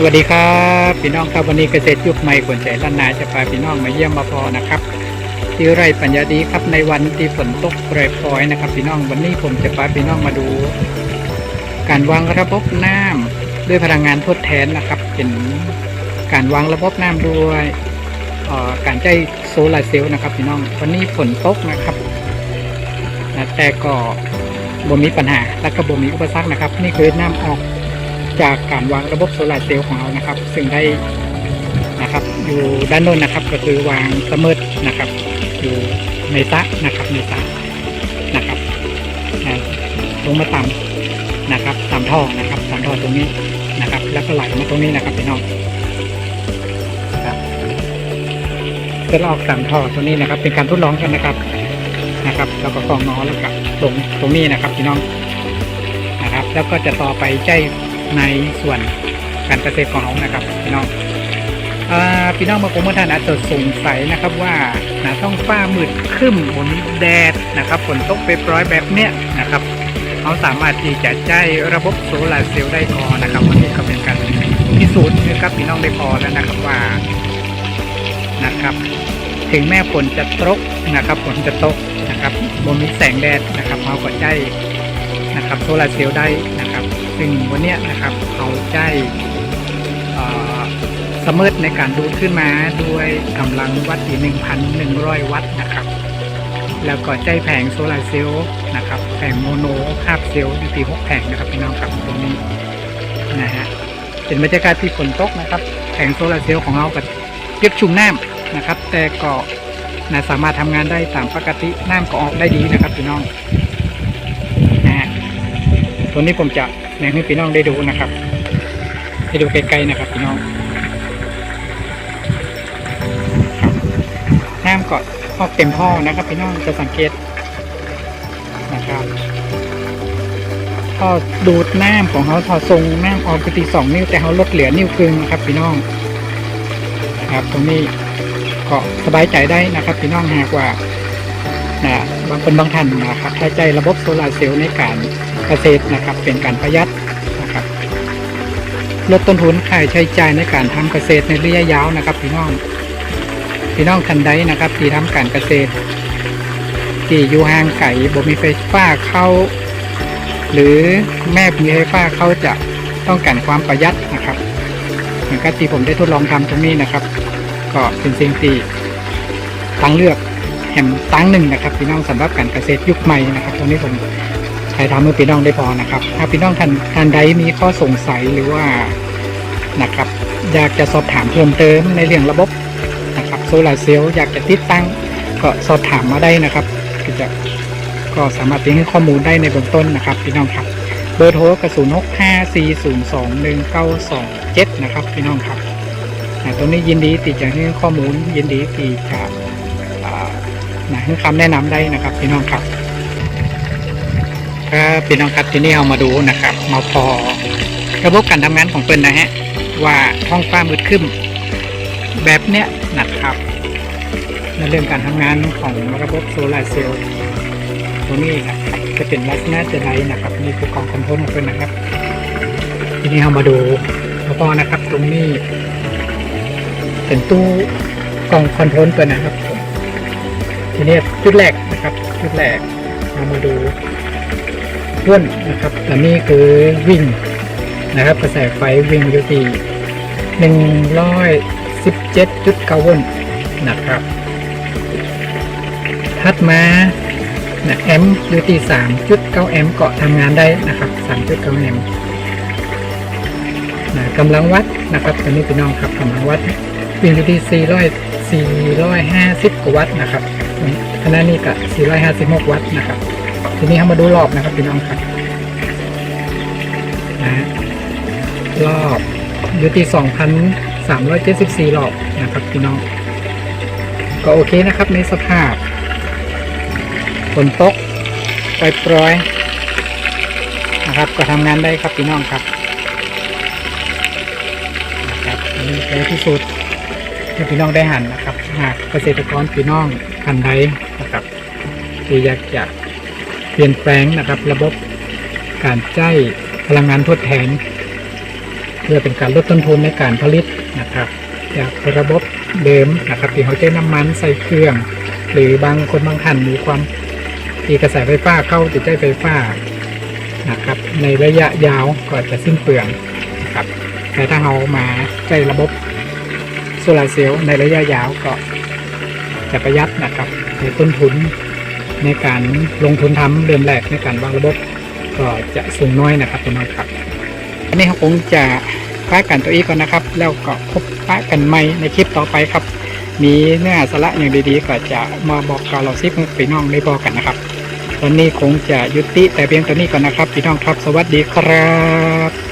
สวัสดีครับพี่น้องครับวันนี้เกษตรยุคใหม่ขนใจล้านนาจะพาพี่น้องมาเยี่ยมมาพอนะครับที่ไร่ปัญญาดีครับในวันที่ฝนตกโปรยปรอยนะครับ พี่น้องวันนี้ผมจะพาพี่น้องมาดู การวางระบบน้ำด้วยพลังงานทดแทนนะครับเป็นการวางระบบน้ำด้วยการใช้โซลาร์เซลล์นะครับ พี่น้องวันนี้ฝนตกนะครับแต่ก็บ่มีปัญหาและก็บ่มีอุปสรรคนะครับ นี่คือน้ำออก จากการวางระบบโซลาร์เซลล์ของเรานะครับ ซึ่งได้นะครับอยู่ด้านโน้นนะครับ ก็คือวางเสมอนะครับ อยู่ในสระนะครับในสระนะครับลงมาต่ำนะครับตามท่อนะครับตามท่อตรงนี้นะครับ แล้วก็ไหลมาตรงนี้นะครับพี่น้องครับเพื่ออกตามท่อตรงนี้นะครับ เป็นการทดลองกันนะครับนะครับแล้วก็กองน้อแล้วก็ตรงตรงนี้นะครับพี่น้องนะครับ แล้วก็จะต่อไปใจ ในส่วนการเกษตรของเรานะครับพี่น้องอ่าพี่น้องบางคนบางท่านอาจจะสงสัยนะครับว่านะต้องฟ้ามืดครึ้มบนแดดนะครับฝนตกไปปร้อยแบบเนี้ยนะครับเขาสามารถที่จะใช้ระบบโซลาร์เซลล์ได้พอนะครับวันนี้ก็เป็นการพิสูจน์นะครับพี่น้องได้พอแล้วนะครับว่านะครับ ถึงแม้ฝนจะตกนะครับฝนจะตกนะครับบนมีแสงแดดนะครับเราก็ใช้นะครับโซลาร์เซลล์ได้นะ ซึ่งวันนี้นะครับเขาใจสมอในการดูดขึ้นมาด้วยกำลังวัตต์ที่1,100 วัตต์นะครับ แล้วก็ใจแผงโซลาร์เซลล์นะครับแผงโมโนภาพเซลล์อยู่ที่6แผงนะครับพี่น้องครับตรงนี้นะฮะเป็นบรรยากาศที่ฝนตกนะครับ แผงโซลาร์เซลล์ของเราก็เรียบชุ่มน้ำนะครับ แต่ก็นะสามารถทำงานได้ตามปกติน้ำก็ออกได้ดีนะครับพี่น้องนะฮะตัวนี้ผมจะ แบ่งให้พี่น้องได้ดูนะครับให้ดูไกลๆนะครับพี่น้องน้ำก็ออกเต็มท่อนะครับ พี่น้องจะสังเกตนะครับท่อดูดน้ำของเขาท่อทรงน้ำออกปกติสองนิ้วแต่เขาลดเหลือนิ้วครึ่งนะครับ พี่น้องนะครับตรงนี้ก็สบายใจได้นะครับ พี่น้องหากว่า นะบางคนบางท่านนะครับใช้ใจระบบโซลาเซลล์ในการเกษตรนะครับ เป็นการประหยัดนะครับลดต้นทุนค่าใช้จ่ายในการทำเกษตรในระยะยาวนะครับพี่น้องพี่น้องทันใดนะครับ ที่ทำการเกษตร ที่อยู่ห่างไกลบ่มีไฟฟ้าเข้า หรือแม่มีไฟฟ้าเข้าจะต้องการความประหยัดนะครับเหมือนกับที่ผมได้ทดลองทำตรงนี้นะครับ ก็เป็นสิ่งที่ทางเลือก แห่งตั้งหนึ่งนะครับพี่น้องสำหรับการเกษตรยุคใหม่นะครับตรงนี้ผมใครทำให้พี่น้องได้พอนะครับถ้าพี่น้องท่านท่านใดมีข้อสงสัยหรือว่านะครับอยากจะสอบถามเพิ่มเติมในเรื่องระบบนะครับโซลาเซลล์อยากจะติดตั้งก็สอบถามมาได้นะครับก็จะก็สามารถที่ให้ข้อมูลได้ในเบื้องต้นนะครับพี่น้องครับเบอร์โทรกระสุนหกห้าสี่ศูนย์สองหนึ่งเก้าสองเจ็ดนะครับพี่น้องครับตรงนี้ยินดีที่จะให้ข้อมูลยินดีที่จะ นะให้คำแนะนำได้นะครับพี่น้องครับครับพี่น้องครับที่นี่เอามาดูนะครับมาพอระบบการทำงานของเปิ้นนะฮะว่าท้องฟ้ามืดครึ้มแบบเนี้ยนะครับในเรื่องการทำงานของระบบโซลาร์เซลล์ตัวนี้นะครับจะเป็นลักษณะจะไดนะครับนี่คือกล่องคอนโทรลของเปิ้นนะครับ ทีนี้เอามาดูมาพอนะครับตรงนี้เป็นตู้กล่องคอนโทรลเปิ้นนะครับผม ทีนี้จุดแรกนะครับ จุดแรกเรามาดูด้วนนะครับอันนี้คือวิ่งนะครับกระแสไฟวิ่งอยู่ที่หนึ่งร้อยสิบเจ็ดจุดเก้าโวลต์นะครับถัดมานะแอมป์อยู่ที่สามจุดเก้าแอมป์ก็ทำงานได้นะครับสามจุดเก้าแอมป์นะกำลังวัดนะครับตอนนี้พี่น้องครับกำลังวัด วิ่งอยู่ที่สี่ร้อยสี่ร้อยห้าสิบกว่าวัตต์นะครับขณะนี้ก็สี่ร้อยห้าสิบหกวัตต์นะครับ ทีนี้เรามาดูรอบนะครับพี่น้องครับนะรอบอยู่ที่2,374รอบนะครับพี่น้อง ก็โอเคนะครับในสภาพฝนตกปล่อยๆนะครับ ก็ทำงานได้ครับพี่น้องครับนะครับนี่เป็นที่สุด ให้พี่น้องได้หันนะครับ หากเกษตรกรพี่น้องท่านใดนะครับ ที่อยากจะเปลี่ยนแปลงนะครับ ระบบการใช้พลังงานทดแทน เพื่อเป็นการลดต้นทุนในการผลิตนะครับ จากระบบเดิมนะครับที่เขาใช้น้ำมันใส่เครื่อง หรือบางคนบางท่านมีความตีกระแสไฟฟ้าเข้าติดใจไฟฟ้านะครับ ในระยะยาวก็จะสิ้นเปลืองนะครับแต่ถ้าเรามาใช้ระบบ โซลาร์เซลล์ในระยะยาวก็จะประหยัดนะครับในต้นทุนในการลงทุนทำเดือนแรกในการวางระบบก็จะสูงน้อยนะครับพี่น้องครับอันนี้คงจะป้ากันตัวอีกก่อนนะครับ แล้วก็พบป้ากันใหม่ในคลิปต่อไปครับ มีเนื้อสาระอย่างดีๆ ก็จะมาบอกกล่าวเราซิพี่น้องได้บอกกันนะครับตอนนี้คงจะยุติแต่เพียงตัวนี้ก่อนนะครับพี่น้องครับ สวัสดีครับ